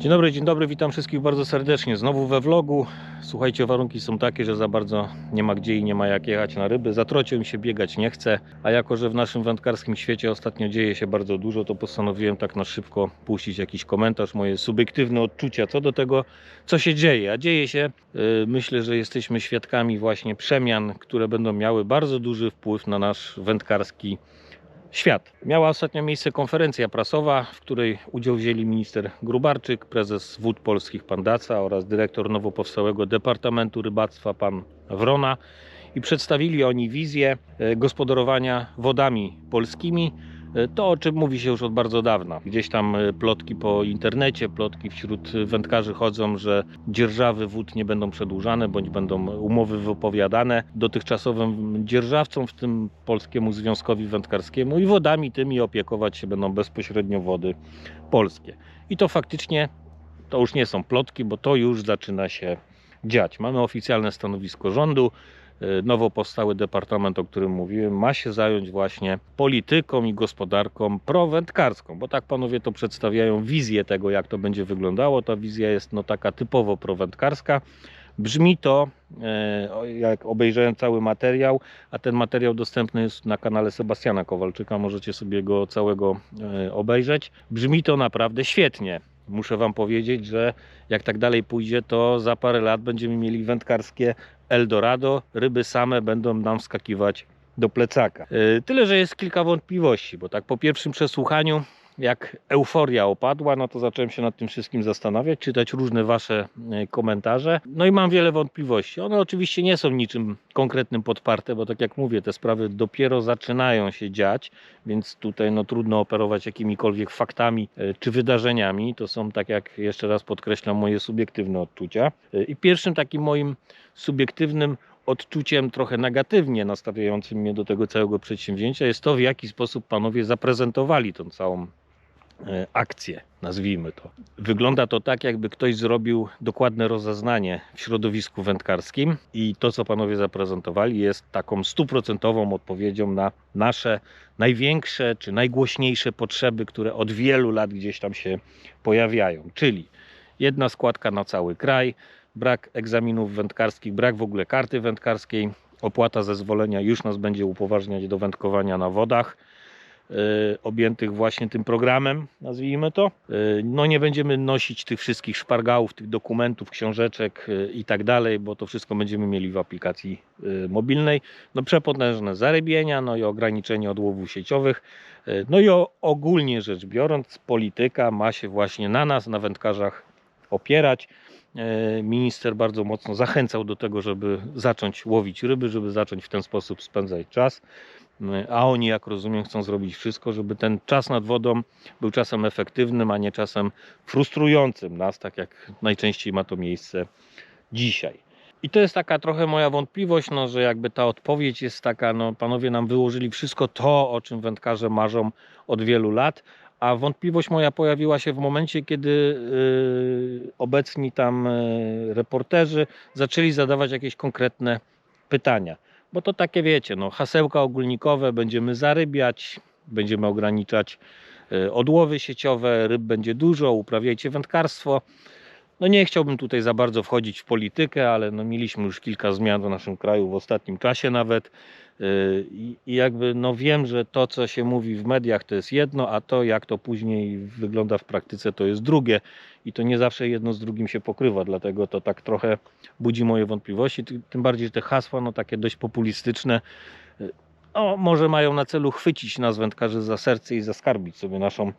Dzień dobry, dzień dobry, witam wszystkich bardzo serdecznie. Znowu we vlogu. Słuchajcie, warunki są takie, że za bardzo nie ma gdzie i nie ma jak jechać na ryby. Za trocią mi się biegać nie chce, a jako, że w naszym wędkarskim świecie ostatnio dzieje się bardzo dużo, to postanowiłem tak na szybko puścić jakiś komentarz, moje subiektywne odczucia co do tego, co się dzieje. A dzieje się, yy, myślę, że jesteśmy świadkami właśnie przemian, które będą miały bardzo duży wpływ na nasz wędkarski świat. Miała ostatnio miejsce konferencja prasowa, w której udział wzięli minister Grubarczyk, prezes Wód Polskich pan Daca oraz dyrektor nowo powstałego Departamentu Rybactwa pan Wrona i przedstawili oni wizję e, gospodarowania wodami polskimi. E, To, o czym mówi się już od bardzo dawna. Gdzieś tam e, plotki po internecie, plotki wśród wędkarzy chodzą, że dzierżawy wód nie będą przedłużane, bądź będą umowy wypowiadane dotychczasowym dzierżawcom, w tym Polskiemu Związkowi Wędkarskiemu i wodami tymi opiekować się będą bezpośrednio wody polskie. I to faktycznie to już nie są plotki, bo to już zaczyna się dziać. Mamy oficjalne stanowisko rządu. E, Nowo powstały departament, o którym mówiłem, ma się zająć właśnie polityką i gospodarką prowędkarską, bo tak panowie to przedstawiają wizję tego, jak to będzie wyglądało. Ta wizja jest no taka typowo prowędkarska. Brzmi to, e, jak obejrzałem cały materiał, a ten materiał dostępny jest na kanale Sebastiana Kowalczyka, możecie sobie go całego e, obejrzeć. Brzmi to naprawdę świetnie. Muszę Wam powiedzieć, że jak tak dalej pójdzie, to za parę lat będziemy mieli wędkarskie Eldorado. Ryby same będą nam wskakiwać do plecaka. E, Tyle, że jest kilka wątpliwości, bo tak po pierwszym przesłuchaniu, jak euforia opadła, no to zacząłem się nad tym wszystkim zastanawiać, czytać różne Wasze e, komentarze. No i mam wiele wątpliwości. One oczywiście nie są niczym konkretnym podparte, bo tak jak mówię, te sprawy dopiero zaczynają się dziać, więc tutaj no, trudno operować jakimikolwiek faktami e, czy wydarzeniami. To są, tak jak jeszcze raz podkreślam, moje subiektywne odczucia. E, I pierwszym takim moim subiektywnym odczuciem trochę negatywnie nastawiającym mnie do tego całego przedsięwzięcia jest to, w jaki sposób panowie zaprezentowali tą całą akcję, nazwijmy to. Wygląda to tak, jakby ktoś zrobił dokładne rozeznanie w środowisku wędkarskim i to, co panowie zaprezentowali, jest taką stuprocentową odpowiedzią na nasze największe czy najgłośniejsze potrzeby, które od wielu lat gdzieś tam się pojawiają. Czyli jedna składka na cały kraj, brak egzaminów wędkarskich, brak w ogóle karty wędkarskiej, opłata zezwolenia już nas będzie upoważniać do wędkowania na wodach objętych właśnie tym programem, nazwijmy to. Y, No nie będziemy nosić tych wszystkich szpargałów, tych dokumentów, książeczek y, i tak dalej, bo to wszystko będziemy mieli w aplikacji y, mobilnej. No przepotężne zarybienia, no i ograniczenie odłowów sieciowych. Y, No i ogólnie rzecz biorąc, polityka ma się właśnie na nas, na wędkarzach opierać. E, Minister bardzo mocno zachęcał do tego, żeby zacząć łowić ryby, żeby zacząć w ten sposób spędzać czas. E, A oni, jak rozumiem, chcą zrobić wszystko, żeby ten czas nad wodą był czasem efektywnym, a nie czasem frustrującym nas, tak jak najczęściej ma to miejsce dzisiaj. I to jest taka trochę moja wątpliwość, no, że jakby ta odpowiedź jest taka, no panowie nam wyłożyli wszystko to, o czym wędkarze marzą od wielu lat, a wątpliwość moja pojawiła się w momencie, kiedy yy, obecni tam yy, reporterzy zaczęli zadawać jakieś konkretne pytania. Bo to takie wiecie, no, hasełka ogólnikowe, będziemy zarybiać, będziemy ograniczać yy, odłowy sieciowe, ryb będzie dużo, uprawiajcie wędkarstwo. No nie chciałbym tutaj za bardzo wchodzić w politykę, ale no mieliśmy już kilka zmian w naszym kraju w ostatnim czasie nawet. Yy, I jakby no wiem, że to, co się mówi w mediach, to jest jedno, a to, jak to później wygląda w praktyce, to jest drugie. I to nie zawsze jedno z drugim się pokrywa, dlatego to tak trochę budzi moje wątpliwości. Ty- Tym bardziej, że te hasła, no takie dość populistyczne, yy, no, może mają na celu chwycić nas wędkarzy za serce i zaskarbić sobie naszą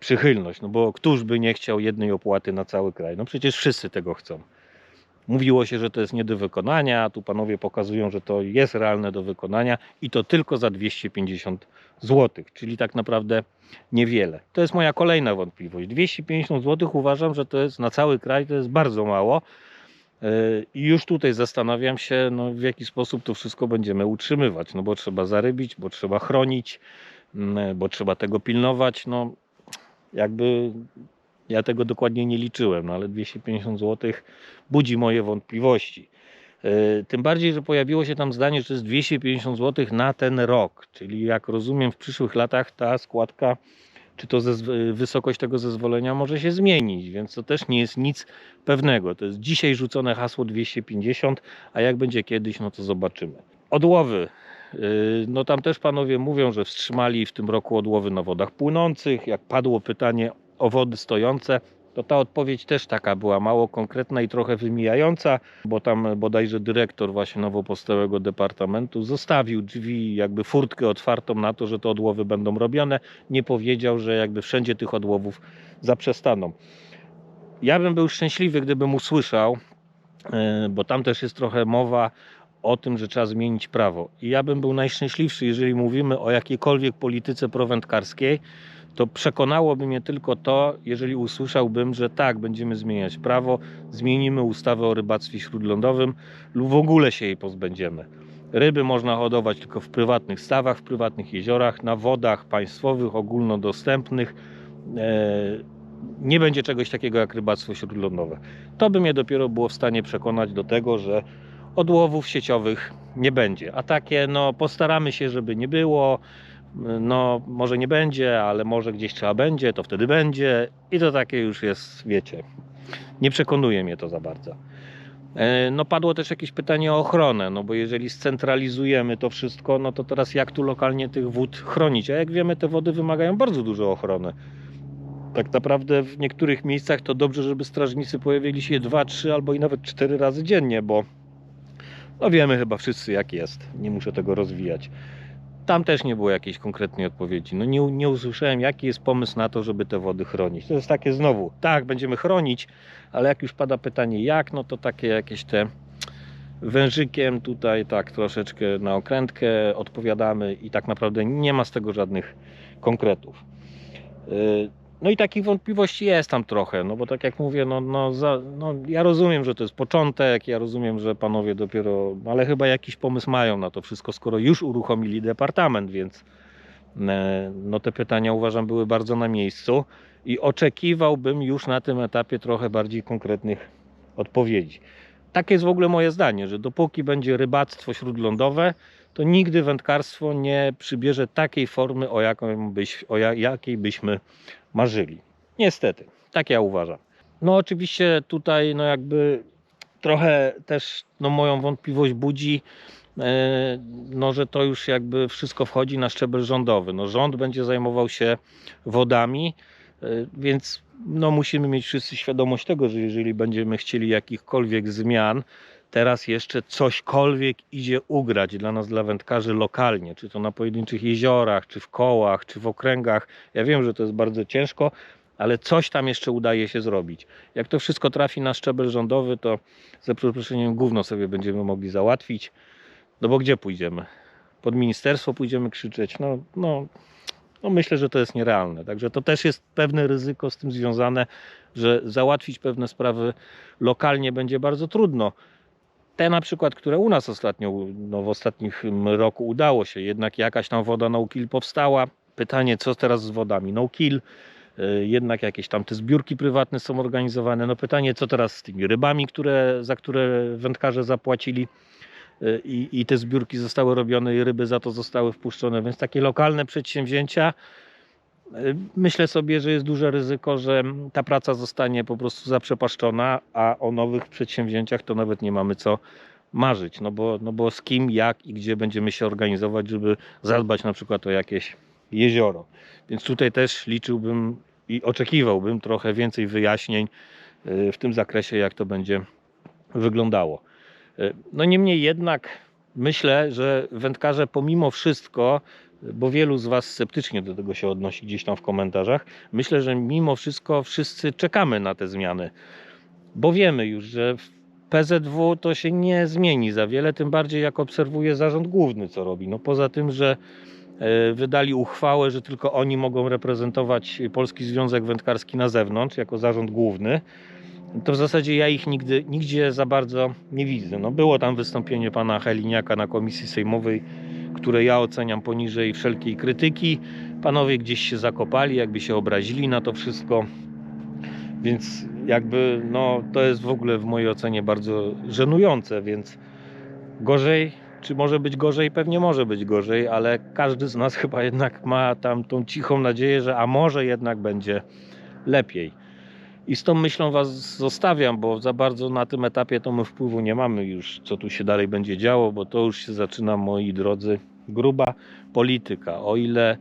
przychylność. No bo któż by nie chciał jednej opłaty na cały kraj? No przecież wszyscy tego chcą. Mówiło się, że to jest nie do wykonania, a tu panowie pokazują, że to jest realne do wykonania i to tylko za 250 zł, czyli tak naprawdę niewiele. To jest moja kolejna wątpliwość. 250 zł uważam, że to jest na cały kraj, to jest bardzo mało. Yy, I już tutaj zastanawiam się, no, w jaki sposób to wszystko będziemy utrzymywać. No bo trzeba zarybić, bo trzeba chronić, bo trzeba tego pilnować. No, jakby ja tego dokładnie nie liczyłem, no ale 250 zł budzi moje wątpliwości. Yy, Tym bardziej, że pojawiło się tam zdanie, że to jest 250 zł na ten rok, czyli jak rozumiem, w przyszłych latach ta składka czy to wysokość tego zezwolenia może się zmienić, więc to też nie jest nic pewnego. To jest dzisiaj rzucone hasło 250, a jak będzie kiedyś, no to zobaczymy. Odłowy. Yy, No tam też panowie mówią, że wstrzymali w tym roku odłowy na wodach płynących. Jak padło pytanie o wody stojące, to ta odpowiedź też taka była mało konkretna i trochę wymijająca, bo tam bodajże dyrektor właśnie nowo powstałego departamentu zostawił drzwi, jakby furtkę otwartą na to, że te odłowy będą robione. Nie powiedział, że jakby wszędzie tych odłowów zaprzestaną. Ja bym był szczęśliwy, gdybym usłyszał, e, bo tam też jest trochę mowa o tym, że trzeba zmienić prawo. I ja bym był najszczęśliwszy, jeżeli mówimy o jakiejkolwiek polityce prowędkarskiej, to przekonałoby mnie tylko to, jeżeli usłyszałbym, że tak, będziemy zmieniać prawo, zmienimy ustawę o rybactwie śródlądowym lub w ogóle się jej pozbędziemy. Ryby można hodować tylko w prywatnych stawach, w prywatnych jeziorach, na wodach państwowych, ogólnodostępnych. E, Nie będzie czegoś takiego jak rybactwo śródlądowe. To by mnie dopiero było w stanie przekonać do tego, że odłowów sieciowych nie będzie. A takie, no postaramy się, żeby nie było. No, może nie będzie, ale może gdzieś trzeba będzie, to wtedy będzie. I to takie już jest, wiecie. Nie przekonuje mnie to za bardzo. E, No padło też jakieś pytanie o ochronę, no bo jeżeli scentralizujemy to wszystko, no to teraz jak tu lokalnie tych wód chronić? A jak wiemy, te wody wymagają bardzo dużo ochrony. Tak naprawdę w niektórych miejscach to dobrze, żeby strażnicy pojawili się dwa, trzy albo i nawet cztery razy dziennie, bo no wiemy chyba wszyscy jak jest. Nie muszę tego rozwijać. Tam też nie było jakiejś konkretnej odpowiedzi. No nie, nie usłyszałem, jaki jest pomysł na to, żeby te wody chronić. To jest takie znowu, tak, będziemy chronić, ale jak już pada pytanie jak, no to takie jakieś te wężykiem tutaj tak troszeczkę na okrętkę odpowiadamy i tak naprawdę nie ma z tego żadnych konkretów. No i takich wątpliwości jest tam trochę, no bo tak jak mówię, no, no, za, no ja rozumiem, że to jest początek, ja rozumiem, że panowie dopiero, no ale chyba jakiś pomysł mają na to wszystko, skoro już uruchomili departament, więc e, no te pytania uważam były bardzo na miejscu i oczekiwałbym już na tym etapie trochę bardziej konkretnych odpowiedzi. Takie jest w ogóle moje zdanie, że dopóki będzie rybactwo śródlądowe, to nigdy wędkarstwo nie przybierze takiej formy, o, jaką byś, o ja- jakiej byśmy marzyli. Niestety, tak ja uważam. No oczywiście tutaj no jakby trochę też no moją wątpliwość budzi, e, no że to już jakby wszystko wchodzi na szczebel rządowy. No rząd będzie zajmował się wodami, e, więc no musimy mieć wszyscy świadomość tego, że jeżeli będziemy chcieli jakichkolwiek zmian, teraz jeszcze cośkolwiek idzie ugrać dla nas, dla wędkarzy lokalnie, czy to na pojedynczych jeziorach, czy w kołach, czy w okręgach. Ja wiem, że to jest bardzo ciężko, ale coś tam jeszcze udaje się zrobić. Jak to wszystko trafi na szczebel rządowy, to za przeproszeniem gówno sobie będziemy mogli załatwić. No bo gdzie pójdziemy? Pod ministerstwo pójdziemy krzyczeć? No, no, no myślę, że to jest nierealne. Także to też jest pewne ryzyko z tym związane, że załatwić pewne sprawy lokalnie będzie bardzo trudno. Te na przykład, które u nas ostatnio, no w ostatnich roku udało się, jednak jakaś tam woda no kill powstała. Pytanie, co teraz z wodami no kill? Y, Jednak jakieś tam te zbiórki prywatne są organizowane. No pytanie, co teraz z tymi rybami, które, za które wędkarze zapłacili y, i, i te zbiórki zostały robione i ryby za to zostały wpuszczone. Więc takie lokalne przedsięwzięcia, myślę sobie, że jest duże ryzyko, że ta praca zostanie po prostu zaprzepaszczona, a o nowych przedsięwzięciach to nawet nie mamy co marzyć. No bo, no bo z kim, jak i gdzie będziemy się organizować, żeby zadbać na przykład o jakieś jezioro. Więc tutaj też liczyłbym i oczekiwałbym trochę więcej wyjaśnień y, w tym zakresie, jak to będzie wyglądało. Y, No niemniej jednak myślę, że wędkarze pomimo wszystko, bo wielu z Was sceptycznie do tego się odnosi gdzieś tam w komentarzach, myślę, że mimo wszystko wszyscy czekamy na te zmiany, bo wiemy już, że w PZW to się nie zmieni za wiele, tym bardziej jak obserwuje zarząd główny, co robi. No poza tym, że e, wydali uchwałę, że tylko oni mogą reprezentować Polski Związek Wędkarski na zewnątrz, jako zarząd główny, to w zasadzie ja ich nigdy, nigdzie za bardzo nie widzę. No było tam wystąpienie pana Heliniaka na komisji sejmowej, które ja oceniam poniżej wszelkiej krytyki. Panowie gdzieś się zakopali, jakby się obrazili na to wszystko. Więc jakby no to jest w ogóle w mojej ocenie bardzo żenujące, więc gorzej Czy może być gorzej? Pewnie może być gorzej, ale każdy z nas chyba jednak ma tam tą cichą nadzieję, że a może jednak będzie lepiej. I z tą myślą Was zostawiam, bo za bardzo na tym etapie to my wpływu nie mamy już, co tu się dalej będzie działo, bo to już się zaczyna, moi drodzy, gruba polityka. O ile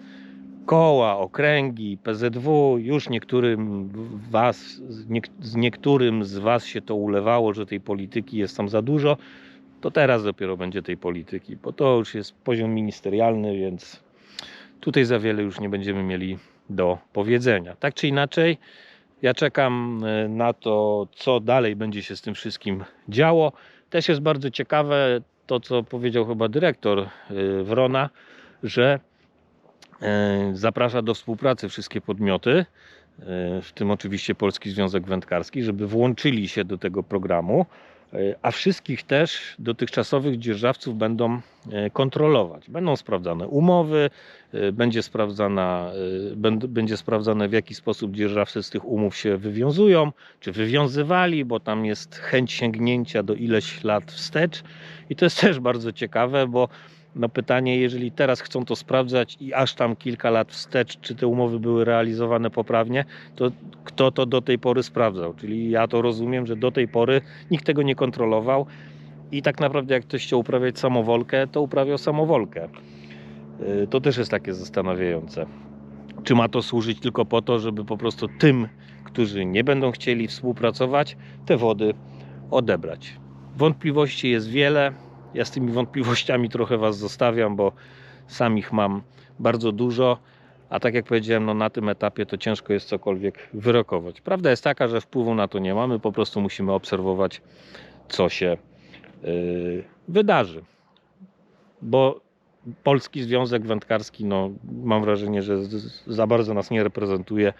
koła, okręgi, PZW, już niektórym was, niek- z niektórym z Was się to ulewało, że tej polityki jest tam za dużo, to teraz dopiero będzie tej polityki, bo to już jest poziom ministerialny, więc tutaj za wiele już nie będziemy mieli do powiedzenia. Tak czy inaczej, ja czekam e, na to, co dalej będzie się z tym wszystkim działo. Też jest bardzo ciekawe to, co powiedział chyba dyrektor e, Wrona, że e, zaprasza do współpracy wszystkie podmioty, w tym oczywiście Polski Związek Wędkarski, żeby włączyli się do tego programu, a wszystkich też dotychczasowych dzierżawców będą e, kontrolować. Będą sprawdzane umowy, e, będzie, sprawdzana, e, będ- będzie sprawdzane w jaki sposób dzierżawcy z tych umów się wywiązują, czy wywiązywali, bo tam jest chęć sięgnięcia do ileś lat wstecz i to jest też bardzo ciekawe, bo no pytanie, jeżeli teraz chcą to sprawdzać i aż tam kilka lat wstecz, czy te umowy były realizowane poprawnie, to kto to do tej pory sprawdzał? Czyli ja to rozumiem, że do tej pory nikt tego nie kontrolował i tak naprawdę jak ktoś chciał uprawiać samowolkę, to uprawiał samowolkę. Yy, To też jest takie zastanawiające. Czy ma to służyć tylko po to, żeby po prostu tym, którzy nie będą chcieli współpracować, te wody odebrać? Wątpliwości jest wiele. Ja z tymi wątpliwościami trochę Was zostawiam, bo sam ich mam bardzo dużo. A tak jak powiedziałem, no na tym etapie to ciężko jest cokolwiek wyrokować. Prawda jest taka, że wpływu na to nie mamy, po prostu musimy obserwować, co się yy, wydarzy. Bo Polski Związek Wędkarski, no mam wrażenie, że za bardzo nas nie reprezentuje,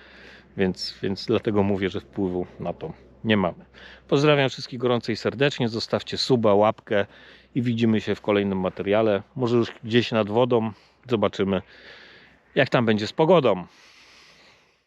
więc, więc dlatego mówię, że wpływu na to nie mamy. Pozdrawiam wszystkich gorąco i serdecznie. Zostawcie suba, łapkę i widzimy się w kolejnym materiale. Może już gdzieś nad wodą. Zobaczymy, jak tam będzie z pogodą.